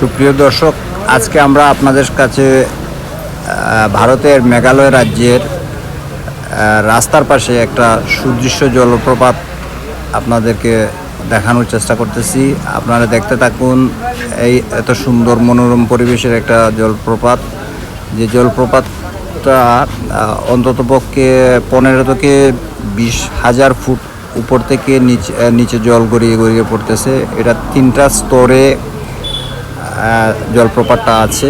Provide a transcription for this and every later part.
সুপ্রিয় দর্শক, আজকে আমরা আপনাদের কাছে ভারতের মেঘালয় রাজ্যের রাস্তার পাশে একটা সুদৃশ্য জলপ্রপাত আপনাদেরকে দেখানোর চেষ্টা করতেছি। আপনারা দেখতে থাকুন, এই এত সুন্দর মনোরম পরিবেশের একটা জলপ্রপাত। যে জলপ্রপাতটা অন্ততপক্ষে পনেরো থেকে বিশ হাজার ফুট উপর থেকে নিচে নিচে জল গড়িয়ে গড়িয়ে পড়তেছে। এটা তিনটা স্তরে জলপ্রপাতটা আছে।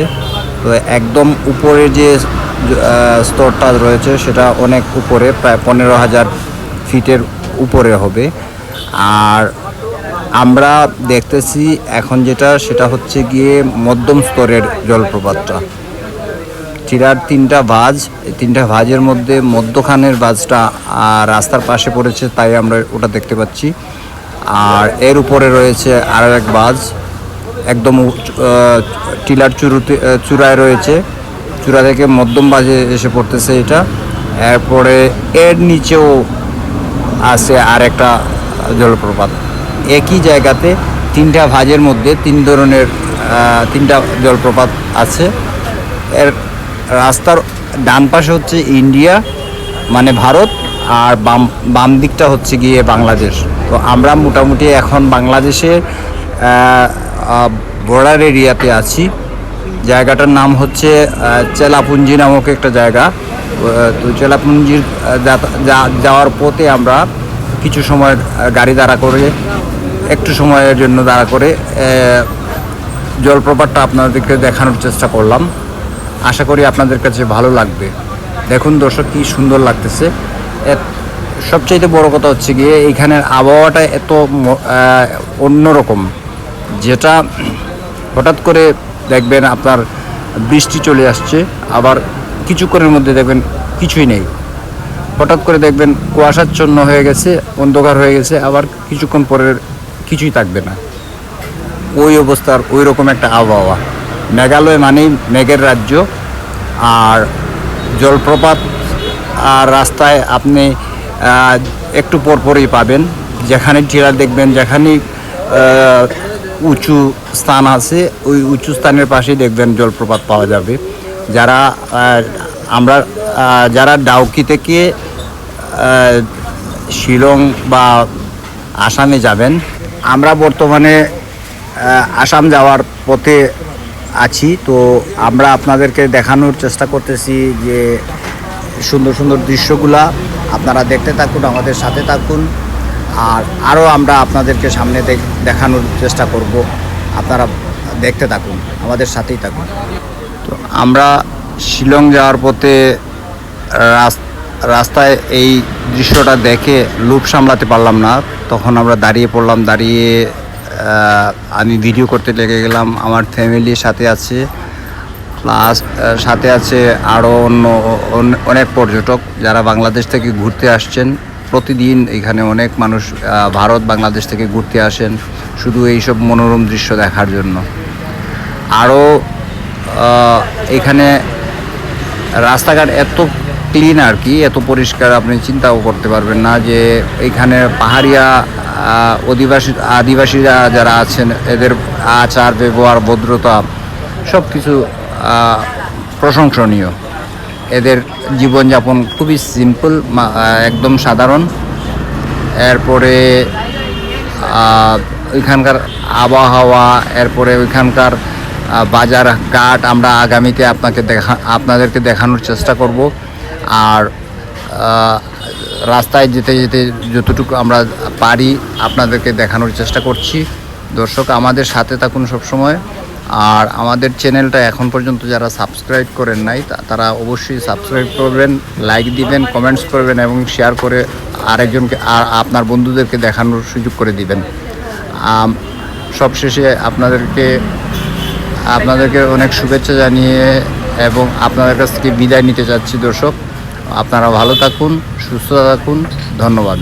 তো একদম উপরে যে স্তরটা রয়েছে সেটা অনেক উপরে প্রায় পনেরো হাজার ফিটের উপরে হবে। আর আমরা দেখতেছি এখন যেটা সেটা হচ্ছে গিয়ে মধ্যম স্তরের জলপ্রপাতটা। চিরার তিনটা এই তিনটা ভাজের মধ্যে মধ্যখানের ভাজটা আহ, রাস্তার পাশে পড়েছে তাই আমরা ওটা দেখতে পাচ্ছি। আর এর উপরে রয়েছে আরও এক ভাজ একদম টিলার চুরুতে চূড়ায় রয়েছে। চূড়া থেকে মধ্যম বাজে এসে পড়তেছে এটা। এরপরে এর নিচেও আছে আর একটা জলপ্রপাত। একই জায়গাতে তিনটা ভাজের মধ্যে তিন ধরনের তিনটা জলপ্রপাত আছে। এর রাস্তার ডান পাশে হচ্ছে ইন্ডিয়া মানে ভারত, আর বাম বাম দিকটা হচ্ছে গিয়ে বাংলাদেশ। তো আমরা মোটামুটি এখন বাংলাদেশের বর্ডার এরিয়াতে আছি। জায়গাটার নাম হচ্ছে চেলাপুঞ্জি নামক একটা জায়গা। তো চেলাপুঞ্জির যাওয়ার পথে আমরা কিছু সময় গাড়ি দাঁড়া করে, একটু সময়ের জন্য দাঁড়া করে জলপ্রপাতটা আপনাদেরকে দেখানোর চেষ্টা করলাম। আশা করি আপনাদের কাছে ভালো লাগবে। দেখুন দর্শক, কি সুন্দর লাগতেছে। সবচাইতে বড় কথা হচ্ছে গিয়ে এইখানের আবহাওয়াটা এত অন্যরকম। যেটা হঠাৎ করে দেখবেন আপনার বৃষ্টি চলে আসছে, আবার কিছুক্ষণের মধ্যে দেখবেন কিছুই নেই। হঠাৎ করে দেখবেন কুয়াশাচ্ছন্ন হয়ে গেছে, অন্ধকার হয়ে গেছে, আবার কিছুক্ষণ পরে কিছুই থাকবে না। ওই অবস্থার ওই রকম একটা আবহাওয়া। মেঘালয় মানেই মেঘের রাজ্য। আর জলপ্রপাত আর রাস্তায় আপনি একটু পরপরই পাবেন। যেখানে টিলা দেখবেন, যেখানেই উঁচু স্থান আছে, ওই উঁচু স্থানের পাশেই দেখবেন জলপ্রপাত পাওয়া যাবে। যারা আমরা যারা ডাউকি থেকে শিলং বা আসামে যাবেন, আমরা বর্তমানে আসাম যাওয়ার পথে আছি। তো আমরা আপনাদেরকে দেখানোর চেষ্টা করতেছি যে সুন্দর সুন্দর দৃশ্যগুলা। আপনারা দেখতে থাকুন, আমাদের সাথে থাকুন। আর আরও আমরা আপনাদেরকে সামনে দেখ- দেখানোর চেষ্টা করব। আপনারা দেখতে থাকুন, আমাদের সাথেই থাকুন। তো আমরা শিলং যাওয়ার পথে রাস- রাস্তায় এই দৃশ্যটা দেখে লুপ সামলাতে পারলাম না। তখন আমরা দাঁড়িয়ে পড়লাম, দাঁড়িয়ে আমি ভিডিও করতে লেগে গেলাম। আমার ফ্যামিলির সাথে আছে, প্লাস সাথে আছে আরও অন্য অন- অনেক পর্যটক যারা বাংলাদেশ থেকে ঘুরতে আসছেন। প্রতিদিন এখানে অনেক মানুষ ভারত, বাংলাদেশ থেকে ঘুরতে আসেন শুধু এইসব মনোরম দৃশ্য দেখার জন্য। আরও এখানে রাস্তাঘাট এত ক্লিন আর কি, এত পরিষ্কার আপনি চিন্তাও করতে পারবেন না যে এখানে পাহাড়িয়া অধিবাসী, আদিবাসীরা যারা আছেন, এদের আচার, ব্যবহার, ভদ্রতা সব কিছু প্রশংসনীয়। এদের জীবনযাপন খুবই সিম্পল একদম সাধারণ। এরপরে ওইখানকার আবহাওয়া, এরপরে ওইখানকার বাজার ঘাট আমরা আগামীতে আপনাকে দেখা, আপনাদেরকে দেখানোর চেষ্টা করব। আর রাস্তায় যেতে যেতে যতটুকু আমরা পারি আপনাদেরকে দেখানোর চেষ্টা করছি। দর্শক, আমাদের সাথে থাকুন সবসময়। আর আমাদের চ্যানেলটা এখন পর্যন্ত যারা সাবস্ক্রাইব করেন নাই তারা অবশ্যই সাবস্ক্রাইব করবেন, লাইক দিবেন, কমেন্টস করবেন এবং শেয়ার করে আরেকজনকে, আর আপনার বন্ধুদেরকে দেখানোর সুযোগ করে দিবেন। সবশেষে আপনাদেরকে আপনাদেরকে অনেক শুভেচ্ছা জানিয়ে এবং আপনাদের কাছ থেকে বিদায় নিতে চাচ্ছি দর্শক। আপনারা ভালো থাকুন, সুস্থ থাকুন, ধন্যবাদ।